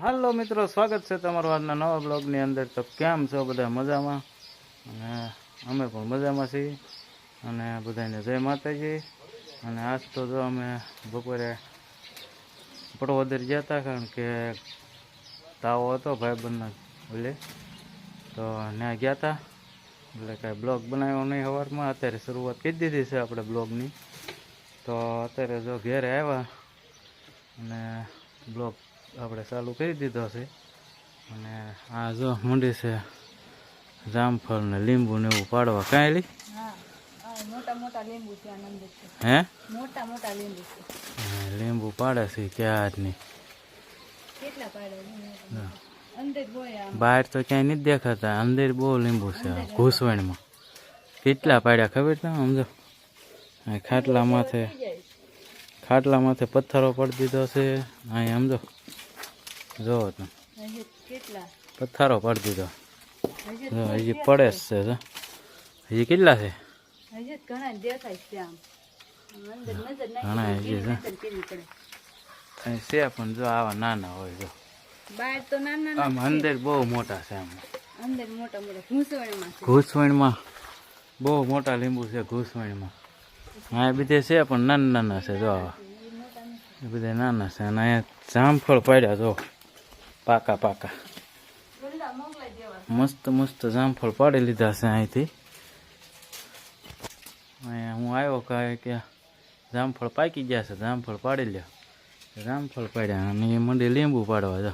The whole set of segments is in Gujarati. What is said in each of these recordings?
હાલો મિત્રો, સ્વાગત છે તમારું આજના નવા બ્લોગની અંદર. તો કેમ છો બધા મજામાં? અને અમે પણ મજામાં છીએ. અને બધાને જય માતાજી. અને આજ તો જો અમે બપોરે પડવોદર ગયા હતા, કારણ કે તાવો હતો ભાઈબંધના ઓલે તો ત્યાં ગયા હતા. એટલે કાંઈ બ્લોગ બનાવ્યો નહીં સવારમાં અત્યારે શરૂઆત કરી દીધી છે આપણે બ્લોગની. તો અત્યારે જો ઘેરે આવ્યા અને બ્લોગ આપણે ચાલુ કરી દીધો છે. અને આ જો મંડી છે જામફળ ને લીંબુ ને એવું પાડવા. કાંઈ લી? હા હા, મોટા મોટા લીંબુ છે આનંદ છે. હે? મોટા મોટા લીંબુ છે. હા, લીંબુ પાડે છે ક્યારની કેટલા પાડે અંદર હોય આમ. બહાર તો ક્યાંય નથી દેખાતા. અંદર બહુ લીંબુ છે ઘૂસવણમાં. કેટલા પાડ્યા ખબર છે સમજો ખાટલા માથે ખાટલા માથે પથ્થરો પડી દીધો છે. અહીં સમજો કેટલા? પથ્થરો પડી દીધો. હજી જો પડે છે હજી કેટલા છે? ઘણા હજી છે. છે પણ જો આવા નાના હોય જો. આમ અંદર બહુ મોટા છે આમ. ઘૂંસવણમાં બહુ મોટા લીંબુ છે ઘૂસવણમાં. હા એ બધે છે પણ નાના નાના છે જો આવા. એ બધા નાના છે અને અહીંયા જામફળ પાડ્યા જો. પાકા પાકા. મસ્ત મસ્ત જામફળ પાડી લીધા છે અહીંથી. અહીંયા હું આવ્યો કહે કે જામફળ પાકી ગયા છે જામફળ પાડી લ્યો. જામફળ પાડ્યા અને એ મંડી લીંબુ પાડવા જો.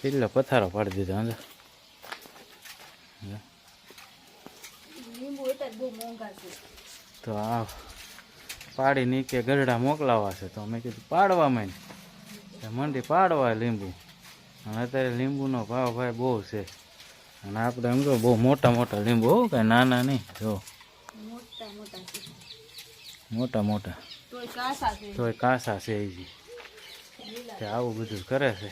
કેટલા પથારો પાડી દીધા છે. તો આ પાડી નીચે ગરડા મોકલાવા છે તો મેં કીધું પાડવામાં ને મંડી પાડવા લીંબુ. અને અત્યારે લીંબુનો ભાવ ભાઈ બહુ છે. અને આપણે એમ કહો બહુ મોટા મોટા લીંબુ હો કાંઈ નાના નહીં જો. મોટા મોટા તોય કાસા છે. એ તે આવું બધું કરે છે.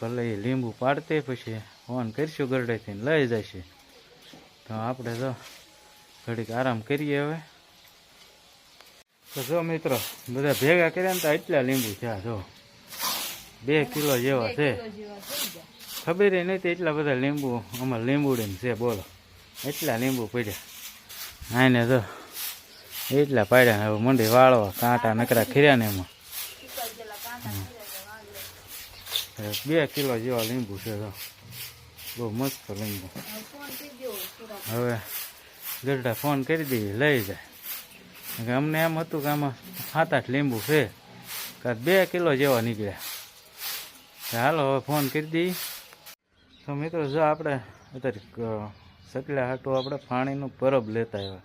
ભલે એ લીંબુ પાડતે પછી ફોન કરીશું ગરડેથી લઈ જશે. તો આપણે તો ઘડીક આરામ કરીએ હવે. તો જો મિત્રો બધા ભેગા કર્યા ને તો એટલા લીંબુ થયા જો. બે કિલો જેવા છે. ખબર નહીં તો એટલા બધા લીંબુ અમારે લીંબુડીને છે, બોલો. એટલા લીંબુ પડ્યા. આને તો એટલા પાડ્યા હવે મંડી વાળવા, કાંટા નકરા ખીર્યા ને એમાં. બે કિલો જેવા લીંબુ છે તો. બહુ મસ્ત લીંબુ. હવે ગરડા ફોન કરી દઈએ, લઈ જાય. અમને એમ હતું કે આમાં સાત આઠ લીંબુ છે. કાં બે કિલો જેવા નીકળ્યા. હાલો હવે ફોન કરી દઈ તો મિત્રો, જો આપણે અત્યારે સકલા હાટું આપણે પાણીનું પરબ લેતા આવ્યા.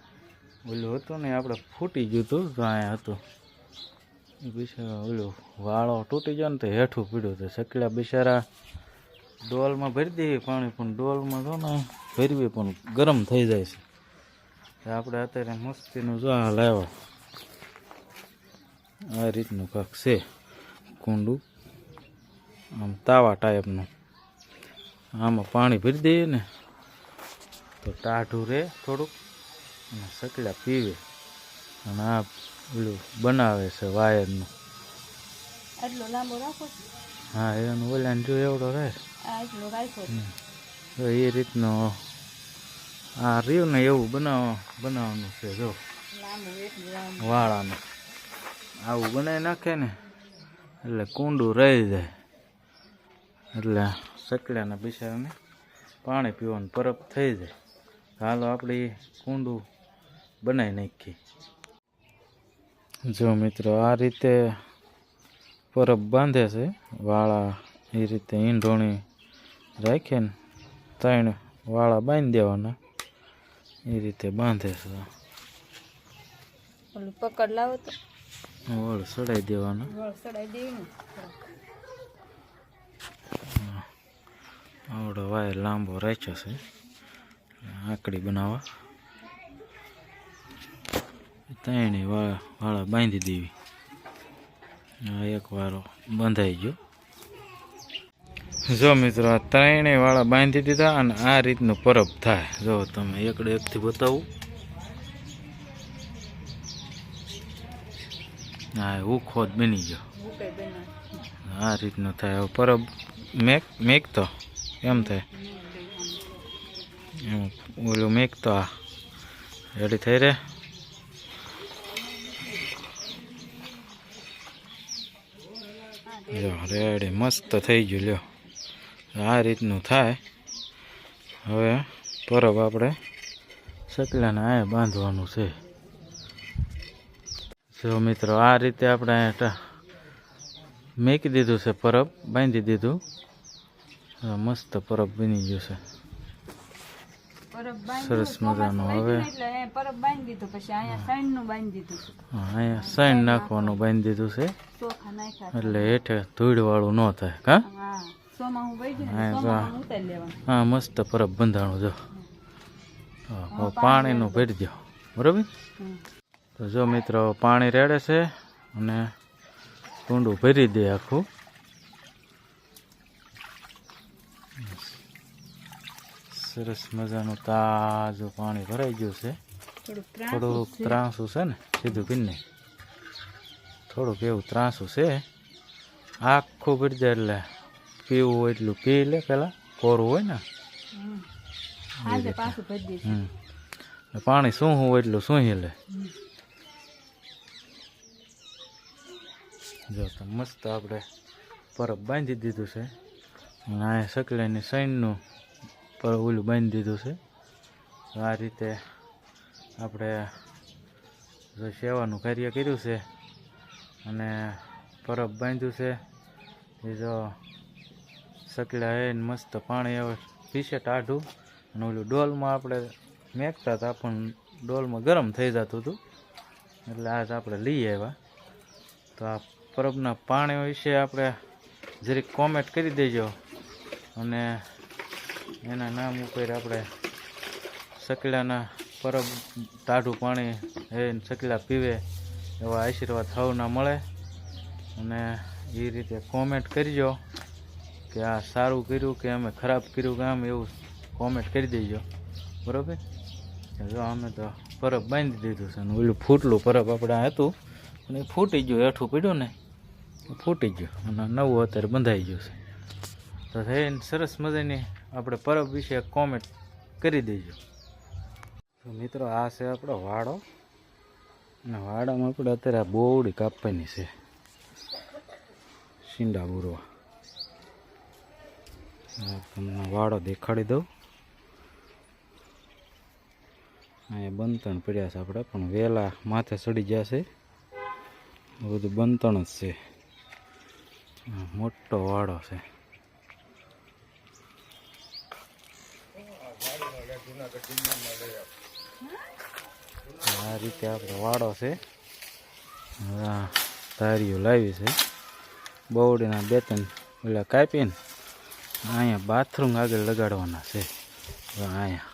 ઓલું હતું ને, આપણે ફૂટી ગયું હતું, તો અહીંયા હતું. એ ઓલું વાળો તૂટી ગયો ને, તો હેઠું પીડ્યું હતું. સકલા બિચારા ડોલમાં ભરી દેવી પાણી પણ ડોલમાં જો ને, ભરવી પણ ગરમ થઈ જાય છે. આપણે અત્યારે મસ્તીનું જો લાવ્યા. આ રીતનું કાંક છે. કુંડું. આમ તાવા ટાઈપનું. આમાં પાણી ભરી દઈએ ને તો ટાઢું રહે થોડુંક અને સકલા પીવે. અને આ પેલું બનાવે છે વાયરનું? હા એનું ઓલા જો એવડો રહે. તો એ રીતનો આ રહ્યું ને એવું બનાવવા બનાવવાનું છે જો. વાળાનું. આવું બનાવી નાખે ને એટલે કુંડું રહી જાય. એટલે સકલાના બિચારાને પાણી પીવાનું પરબ થઈ જાય. હાલો આપણે કુંડું બનાવી નાખીએ. જો મિત્રો આ રીતે પરબ બાંધે છે. વાળા એ રીતે ઈંઢોણી રાખીને ત્રણ વાળા બાંધી દેવાના. એ રીતે બાંધે છે. પકડ લાવો તો. વળ સડાઈ દેવાના. વળ સડાઈ દેવી ને આવડો વાયર લાંબો રાખ્યો છે. આકડી બનાવવા ત્રણેય વાળા વાળા બાંધી દેવી. આ એક વારો બંધાઈ ગયો. જો મિત્રો આ ત્રણેય વાળા બાંધી દીધા અને આ રીતનું પરબ થાય. જો તમે એકડે એકથી બતાવું. હા ઉખો જ બની ગયો. આ રીતનું થાય. પરબ મેક મેક તો એમ થાય. એમ, ઓલું મેક તો આ રેડી થઈ રે જો રેડી મસ્ત થઈ ગયું, લ્યો. આ રીતનું થાય. હવે પરબ આપણે સકલાને આ બાંધવાનું છે. જો મિત્રો, આ રીતે આપણે મેકી દીધું છે પરબ, બાંધી દીધું. મસ્ત પરબ બની ગયું છે. સરસ મજાનો હવે. અહીંયા સાઈન નાખવાનું બાંધી દીધું છે. એટલે હેઠે ધૂળવાળું ન થાય કા? હા મસ્ત પરબ બંધાણું જો. પાણીનું ભરી દો. બરાબર? તો જો મિત્રો પાણી રેડે છે અને કુંડું ભરી દે આખું. સરસ મજાનું તાજું પાણી ભરાઈ ગયું છે. થોડુંક ત્રાંસું છે. ને સીધું પીને થોડુંક એવું ત્રાસું છે. આખું ભરી જાય એટલે પીવું હોય એટલું પી લે પેલા કોરું હોય ને. હમ. પાણી શું હોય એટલું સૂંહી લે. જો તો મસ્ત આપણે પરબ બાંધી દીધું છે. અને આ સકલાની સાઈનનું પર ઓલું બાંધી દીધું છે. આ રીતે આપણે સેવાનું કાર્ય કર્યું છે અને પરબ બાંધ્યું છે. એ જો સકલા હે મસ્ત પાણી આવે પીસે ટાઢું અને ઓલું ડોલમાં આપણે મેકતા હતા પણ ડોલમાં ગરમ થઈ જતું હતું. એટલે આજ આપણે લઈ આવ્યા. તો આ પરબના પાણી વિશે આપણે જરીક કોમેન્ટ કરી દેજો. અને એના નામ ઉપર આપણે સકલાના પરબ તાઢું પાણી એ સકલા પીવે એવા આશીર્વાદ સૌના મળે. અને એ રીતે કોમેન્ટ કરજો કે આ સારું કર્યું કે અમે ખરાબ કર્યું કે આમ એવું કોમેન્ટ કરી દેજો. બરાબર? જો અમે તો પરબ બાંધી દીધું છે અને ઓલું ફૂટલું પરબ આપણે હતું. અને ફૂટી ગયું હેઠું પીડ્યું ને? ફૂટી ગયું અને નવું અત્યારે બંધાઈ ગયું છે. તો થઈને સરસ મજાની આપણે પરબ વિશે કોમેન્ટ કરી દેજો. તો મિત્રો, આ છે આપણો વાડો. અને વાડામાં આપણે અત્યારે આ બોવડી કાપવાની છે. શીંડા બુરવા તમને વાડો દેખાડી દઉં. અહીંયા બંતણ પડ્યા છે આપણે, પણ વેલા માથે ચડી જશે બધું બંતણ જ છે. મોટો વાડો છે. આ રીતે આપણે વાડો છે. તારીઓ લાવી છે. બવડીના બે ત્રણ ઓલા કાપીને અહીંયા બાથરૂમ આગળ લગાડવાના છે. અહીંયા.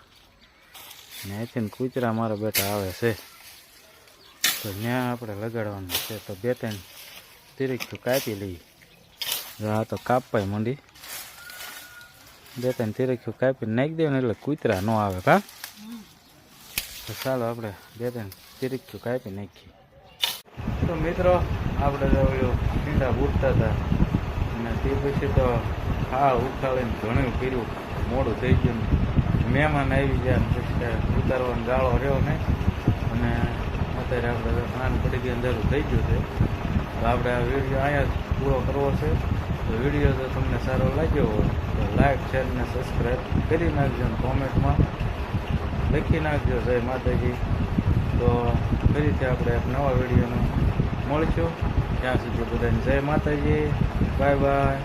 ને અહીંથી કૂતરા મારા બેટા આવે છે. તો ત્યાં આપણે લગાડવાનું છે. તો બે ત્રણ તિરિક તો કાપી લઈએ. આ તો કાપવાય મંડી. બે ત્રણ તિરીક કાપી નાખી દેવાનું એટલે કૂતરા ન આવે કા તો ચાલો આપણે બે ત્રણ તિરીક કાપી નાખીએ. તો મિત્રો, આપણે તો ઉઠતા હતા. અને તે પછી તો હા, ઉખાડીને ઘણું પીરું મોડું થઈ ગયું. મહેમાન આવી ગયા ને પછી ઉતારવાનો ગાળો રહ્યો નહીં. અને અત્યારે આપણે સ્નાન પડી ગઈ અંધારું થઈ ગયું છે. તો આપણે આ વીડિયો અહીંયા પૂરો કરવો છે. તો વીડિયો જો તમને સારો લાગ્યો હોય તો લાઈક શેર ને સબસ્ક્રાઈબ કરી નાખજો અને કોમેન્ટમાં લખી નાખજો જય માતાજી. તો ફરીથી આપણે એક નવા વિડીયોનું મળીશું. ત્યાં સુધી બધાને જય માતાજી. Bye bye